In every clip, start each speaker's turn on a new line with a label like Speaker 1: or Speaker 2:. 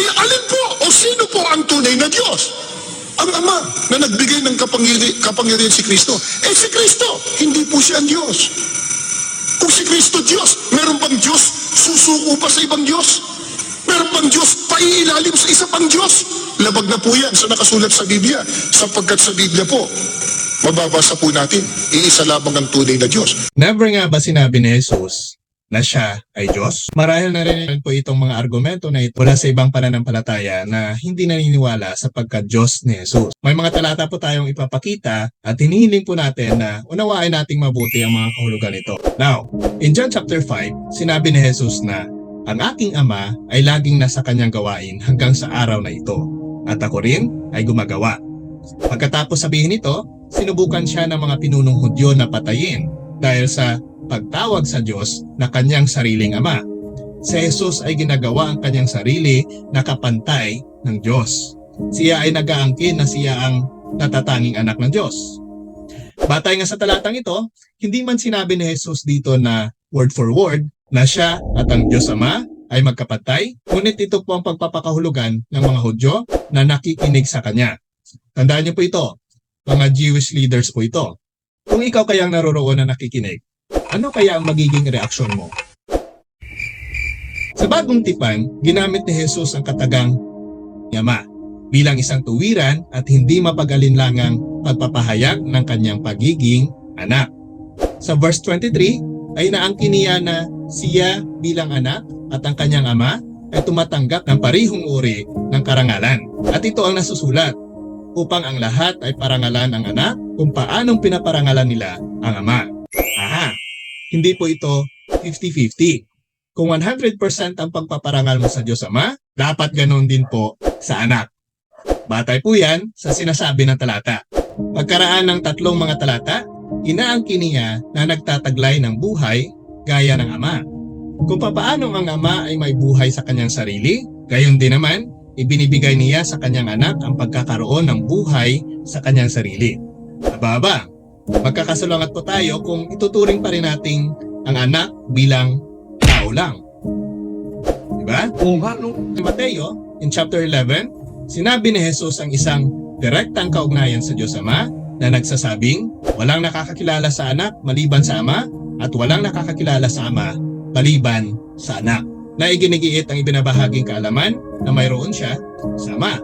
Speaker 1: ay alin po o sino po ang tunay na Diyos? Ang Ama na nagbigay ng kapangiri, kapangyarihan si Kristo. Eh si Kristo, hindi po siya ang Diyos. Kung si Kristo Diyos, meron bang Diyos susuko pa sa ibang Diyos? Meron bang Diyos paiilalim sa isa pang Diyos? Labag na po yan sa nakasulat sa Biblia. Sapagkat sa Biblia po, mababasa po natin, iisa lamang ang tunay na Diyos.
Speaker 2: Never nga ba sinabi ni Jesus na siya ay Diyos? Marahil narinig po itong mga argumento na ito mula sa ibang pananampalataya na hindi naniniwala sa pagka-Diyos ni Jesus. May mga talata po tayong ipapakita at hinihiling po natin na unawain nating mabuti ang mga kahulugan nito. Now, in John chapter 5, sinabi ni Jesus na ang aking ama ay laging nasa kanyang gawain hanggang sa araw na ito. At ako rin ay gumagawa. Pagkatapos sabihin ito, sinubukan siya ng mga pinunong Hudyo na patayin dahil sa pagtawag sa Diyos na kanyang sariling ama. Si Jesus ay ginagawa ang kanyang sarili na kapantay ng Diyos. Siya ay nag-aangkin na siya ang natatanging anak ng Diyos. Batay nga sa talatang ito, hindi man sinabi ni Jesus dito na word for word na siya at ang Diyos Ama ay magkapatay, ngunit ito po ang pagpapakahulugan ng mga Hudyo na nakikinig sa Kanya. Tandaan niyo po ito, mga Jewish leaders po ito. Kung ikaw kayang naroroon na nakikinig, ano kaya ang magiging reaksyon mo? Sa bagong tipan, ginamit ni Jesus ang katagang Yama bilang isang tuwiran at hindi mapagalinlangang pagpapahayag ng kanyang pagiging anak. Sa verse 23 ay naangkin niya na siya bilang anak at ang kanyang ama ay tumatanggap ng parihong uri ng karangalan. At ito ang nasusulat upang ang lahat ay parangalan ang anak kung paanong pinaparangalan nila ang ama. Hindi po ito 50-50. Kung 100% ang pagpaparangal mo sa Diyos Ama, dapat ganoon din po sa anak. Batay po yan sa sinasabi ng talata. Pagkaraan ng tatlong mga talata, inaangkin niya na nagtataglay ng buhay gaya ng ama. Kung papaano ang ama ay may buhay sa kanyang sarili, gayon din naman, ibinibigay niya sa kanyang anak ang pagkakaroon ng buhay sa kanyang sarili. Aba-aba, magkakasalangat po tayo kung ituturing pa rin nating ang anak bilang tao lang. Diba?
Speaker 3: Oo nga, no?
Speaker 2: Sa Mateo, in chapter 11, sinabi ni Jesus ang isang direktang kaugnayan sa Diyos Ama na nagsasabing, walang nakakakilala sa anak maliban sa Ama at walang nakakakilala sa Ama maliban sa anak. Na iginigiit ang ibinabahaging kaalaman na mayroon siya sa Ama.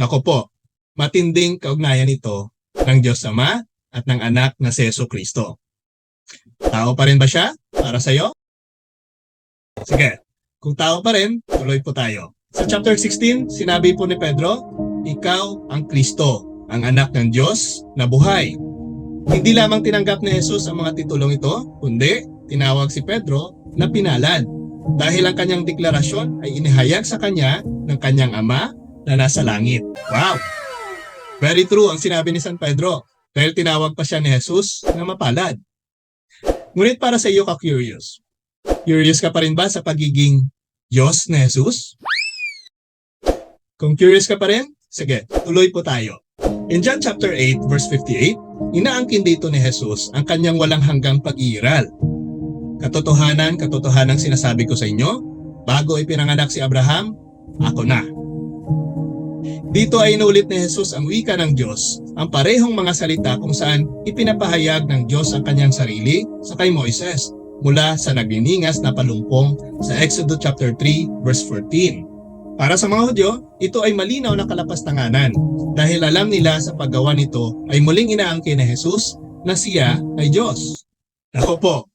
Speaker 2: Nako po, matinding kaugnayan ito ng Diyos Ama at ng anak na si Yeso Kristo. Tao pa rin ba siya para sa iyo? Sige, kung tao pa rin, tuloy po tayo. Sa chapter 16, sinabi po ni Pedro, Ikaw ang Kristo, ang anak ng Diyos na buhay. Hindi lamang tinanggap ni Jesus ang mga titulong ito, kundi tinawag si Pedro na pinalad. Dahil ang kanyang deklarasyon ay inihayag sa kanya ng kanyang ama na nasa langit. Wow! Very true ang sinabi ni San Pedro dahil tinawag pa siya ni Jesus na mapalad. Ngunit para sa iyo ka-curious, Curious ka pa rin ba sa pagiging Diyos na Jesus? Kung curious ka pa rin, sige, tuloy po tayo. In John chapter 8 verse 58, inaangkin dito ni Jesus ang kanyang walang hanggang pag-iiral. Katotohanan, katotohanan sinasabi ko sa inyo, bago ipinanganak si Abraham, ako na. Dito ay inulit ni Jesus ang wika ng Diyos, ang parehong mga salita kung saan ipinapahayag ng Diyos ang kanyang sarili sa kay Moises mula sa nagniningas na palumpong sa Exodus chapter 3 verse 14. Para sa mga Hudyo, ito ay malinaw na kalapastanganan dahil alam nila sa paggawa nito ay muling inaangkin ni Jesus na siya ay Diyos. Ako po,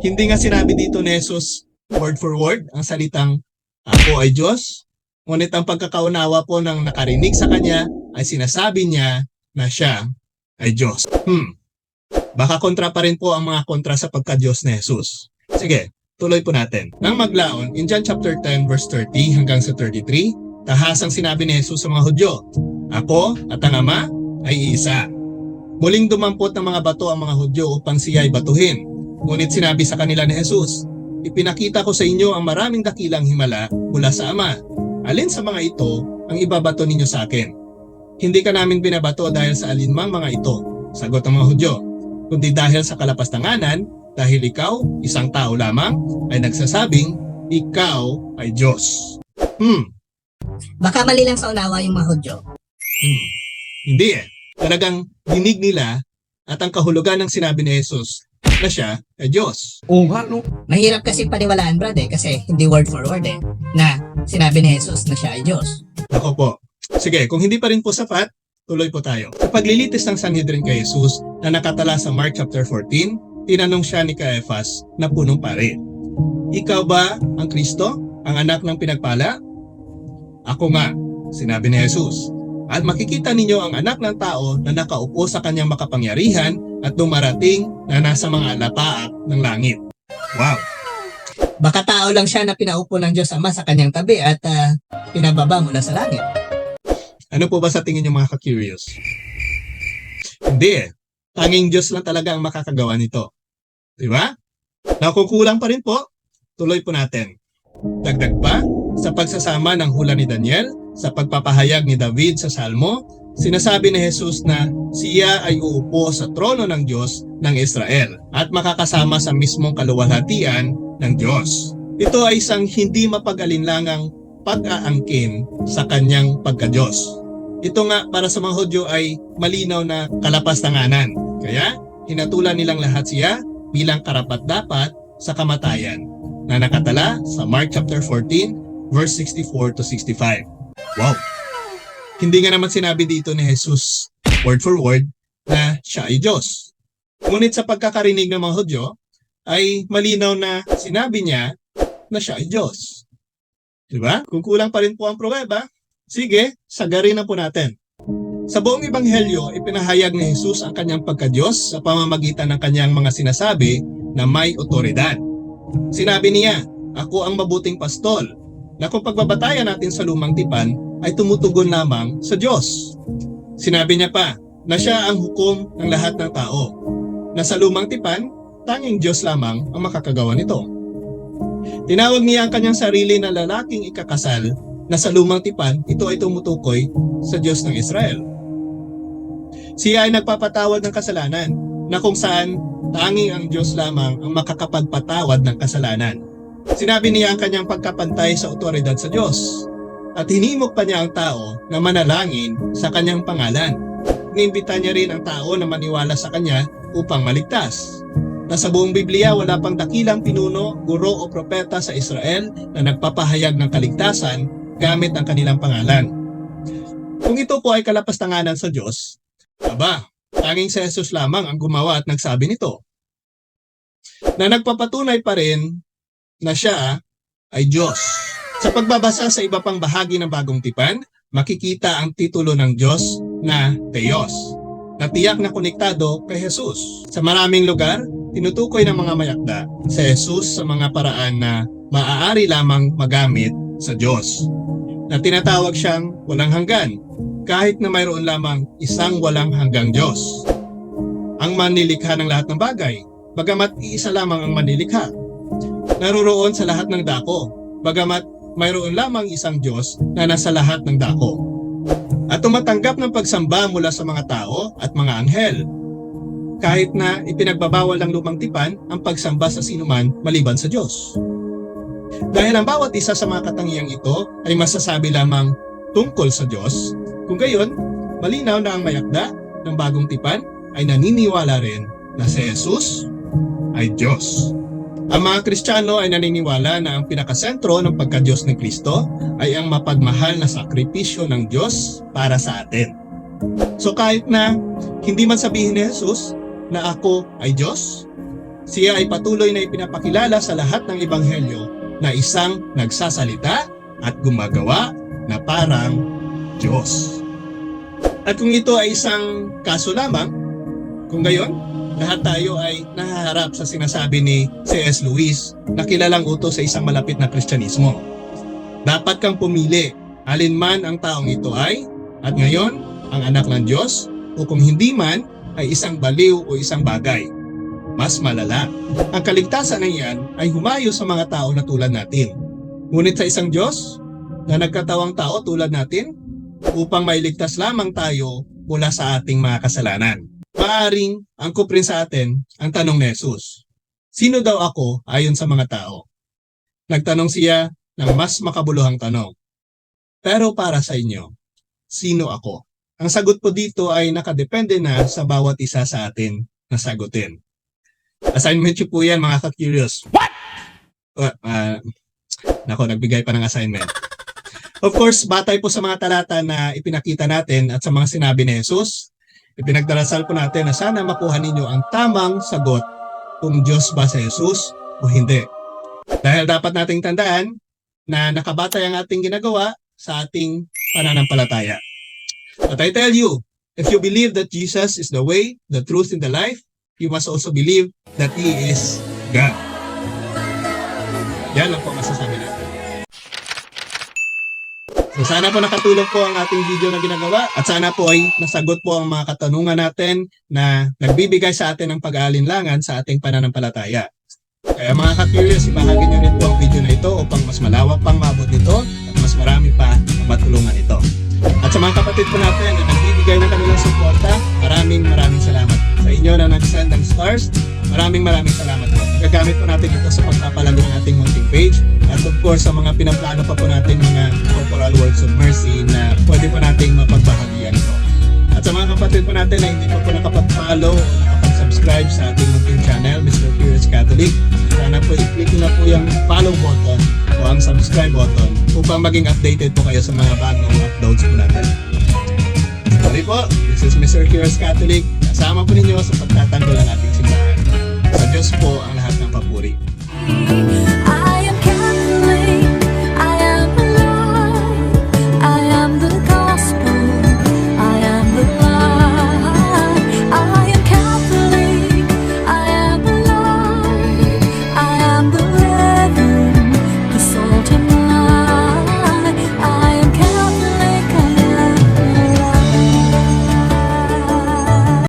Speaker 2: hindi nga sinabi dito ni Jesus word for word ang salitang ako ay Diyos, ngunit ang pagkakaunawa po ng nakarinig sa kanya ay sinasabi niya na siya ay Diyos. Hmm, Baka kontra pa rin po ang mga kontra sa pagka-Diyos ni Jesus. Sige, tuloy po natin. Nang maglaon, in John chapter 10 verse 30 hanggang sa 33, tahasang sinabi ni Jesus sa mga Hudyo, Ako at ang Ama ay iisa. Muling dumampot ng mga bato ang mga Hudyo upang siya ay batuhin. Ngunit sinabi sa kanila ni Jesus, Ipinakita ko sa inyo ang maraming dakilang himala mula sa Ama. Alin sa mga ito ang ibabato ninyo sa akin? Hindi ka namin binabato dahil sa alinmang mga ito. Sagot ng mga Hudyo, kundi dahil sa kalapastanganan, dahil ikaw, isang tao lamang, ay nagsasabing, ikaw ay Diyos. Hmm,
Speaker 3: Baka mali lang sa unawa yung mga Hudyo.
Speaker 2: Hmm. Hindi eh. Talagang dinig nila at ang kahulugan ng sinabi ni Jesus na siya ay Diyos.
Speaker 4: Oo nga, no?
Speaker 3: Mahirap kasi paniwalaan, Brad, eh, kasi hindi word for word eh, na sinabi ni Jesus na siya ay Diyos.
Speaker 2: Ako po. Sige, kung hindi pa rin po sapat, tuloy po tayo. Paglilitis ng Sanhedrin kay Jesus na nakatala sa Mark chapter 14, tinanong siya ni Caiaphas na punong pare. Ikaw ba ang Kristo? Ang anak ng pinagpala? Ako nga, sinabi ni Jesus. At makikita ninyo ang anak ng tao na nakaupo sa kanyang makapangyarihan at dumarating na nasa mga lataak ng langit. Wow!
Speaker 3: Baka tao lang siya na pinaupo ng Diyos Ama sa kanyang tabi at ah, pinababa mula sa langit.
Speaker 2: Ano po ba sa tingin niyo mga ka-curious? Hindi eh. Tanging Diyos lang talaga ang makakagawa nito. Di ba? Na kung kulang pa rin po, tuloy po natin. Dagdag pa, sa pagsasama ng hula ni Daniel, sa pagpapahayag ni David sa Salmo, sinasabi ni Jesus na siya ay uupo sa trono ng Diyos ng Israel at makakasama sa mismong kaluwalhatian ng Diyos. Ito ay isang hindi mapag-alinlangang pag-aangkin sa kanyang pagka-Diyos. Ito nga para sa mga Hudyo ay malinaw na kalapastanganan. Kaya hinatulan nilang lahat siya bilang karapat-dapat sa kamatayan na nakatala sa Mark chapter 14 verse 64 to 65. Wow! Hindi nga naman sinabi dito ni Jesus word for word na siya ay Diyos. Ngunit sa pagkakarinig ng mga Hudyo ay malinaw na sinabi niya na siya ay Diyos. Diba? Kung kulang pa rin po ang pruweba, sige, sagarin na po natin. Sa buong ebanghelyo, ipinahayag ni Jesus ang kanyang pagka-Diyos sa pamamagitan ng kanyang mga sinasabi na may otoridad. Sinabi niya, ako ang mabuting pastol, na kung pagbabatayan natin sa lumang tipan ay tumutugon lamang sa Diyos. Sinabi niya pa na siya ang hukom ng lahat ng tao, na sa lumang tipan, tanging Diyos lamang ang makakagawa nito. Tinawag niya ang kanyang sarili na lalaking ikakasal na sa lumang tipan, ito ay tumutukoy sa Diyos ng Israel. Siya ay nagpapatawad ng kasalanan na kung saan tanging ang Diyos lamang ang makakapagpatawad ng kasalanan. Sinabi niya ang kanyang pagkapantay sa otoridad sa Diyos at hinimok pa niya ang tao na manalangin sa kanyang pangalan. Inimbita niya rin ang tao na maniwala sa kanya upang maligtas. Na sa buong Biblia wala pang dakilang pinuno, guro o propeta sa Israel na nagpapahayag ng kaligtasan gamit ang kanilang pangalan. Kung ito po ay kalapastanganan sa Diyos, aba, tanging si Jesus lamang ang gumawa at nagsabi nito. Na nagpapatunay pa rin na siya ay Diyos. Sa pagbabasa sa iba pang bahagi ng bagong tipan, makikita ang titulo ng Diyos na Theos, na tiyak na konektado kay Jesus. Sa maraming lugar, tinutukoy ng mga mayakda sa Jesus sa mga paraan na maaari lamang magamit sa Diyos. Na tinatawag siyang walang hanggan, kahit na mayroon lamang isang walang hanggang Diyos. Ang manilikha ng lahat ng bagay, bagamat iisa lamang ang manilikha. Naroroon sa lahat ng dako, bagamat mayroon lamang isang Diyos na nasa lahat ng dako. At tumatanggap ng pagsamba mula sa mga tao at mga anghel. Kahit na ipinagbabawal ng lumang tipan ang pagsamba sa sinuman maliban sa Diyos. Dahil ang bawat isa sa mga katangiang ito ay masasabi lamang tungkol sa Diyos, kung gayon, malinaw na ang mayakda ng bagong tipan ay naniniwala rin na si Jesus ay Diyos. Ang mga Kristiyano ay naniniwala na ang pinakasentro ng pagka-Diyos ni Kristo ay ang mapagmahal na sakripisyo ng Diyos para sa atin. So kahit na hindi man sabihin ni Jesus na ako ay Diyos, siya ay patuloy na ipinapakilala sa lahat ng Ebanghelyo na isang nagsasalita at gumagawa na parang Diyos. At kung ito ay isang kaso lamang, kung gayon, lahat tayo ay nahaharap sa sinasabi ni C.S. Lewis na kilalang utos sa isang malapit na Kristyanismo. Dapat kang pumili alin man ang taong ito ay at ngayon ang anak ng Diyos o kung hindi man ay isang baliw o isang bagay. Mas malala. Ang kaligtasan na iyan ay humayo sa mga tao na tulad natin. Ngunit sa isang Diyos na nagkatawang tao tulad natin upang mailigtas lamang tayo mula sa ating mga kasalanan. Maaring angkop rin sa atin ang tanong ni Jesus. Sino daw ako ayon sa mga tao? Nagtanong siya ng mas makabuluhang tanong. Pero para sa inyo, sino ako? Ang sagot po dito ay nakadepende na sa bawat isa sa atin na sagutin. Assignment nyo po yan mga ka-curious. What? Uh, nako, nagbigay pa ng assignment. Of course, batay po sa mga talata na ipinakita natin at sa mga sinabi ni Jesus, ipinagdarasal po natin na sana makuha ninyo ang tamang sagot kung Diyos ba si Jesus o hindi. Dahil dapat nating tandaan na nakabatay ang ating ginagawa sa ating pananampalataya. But I tell you, if you believe that Jesus is the way, the truth, and the life, you must also believe that He is God. Yan lang po masasabi natin. So sana po nakatulong po ang ating video na ginagawa at sana po ay nasagot po ang mga katanungan natin na nagbibigay sa atin ng pag-aalinlangan sa ating pananampalataya. Kaya mga ka-curious, ibahagi niyo rin po ang video na ito upang mas malawak pang mabot nito at mas marami pa ang matulungan ito. At sa mga kapatid po natin na nagbibigay ng kanilang suporta, maraming maraming salamat. Inyo na nag-send ng stars, maraming maraming salamat po. Gagamit po natin ito sa pagpapalago ng ating munting page. At of course, sa mga pinaplano pa po natin mga corporal works of mercy na pwede po nating mapagbahagian ito. At sa mga kapatid po natin na hindi pa po nakapag-follow o nakapag-subscribe sa ating munting channel, Mr. Curious Catholic, sana po i-click na po yung follow button o ang subscribe button upang maging updated po kayo sa mga bagong uploads po natin. Sorry po, this is Mr. Curious Catholic. Kasama po ninyo sa pagtatanggol ng ating simbahan. Sa Diyos po ang lahat ng papuri.
Speaker 4: I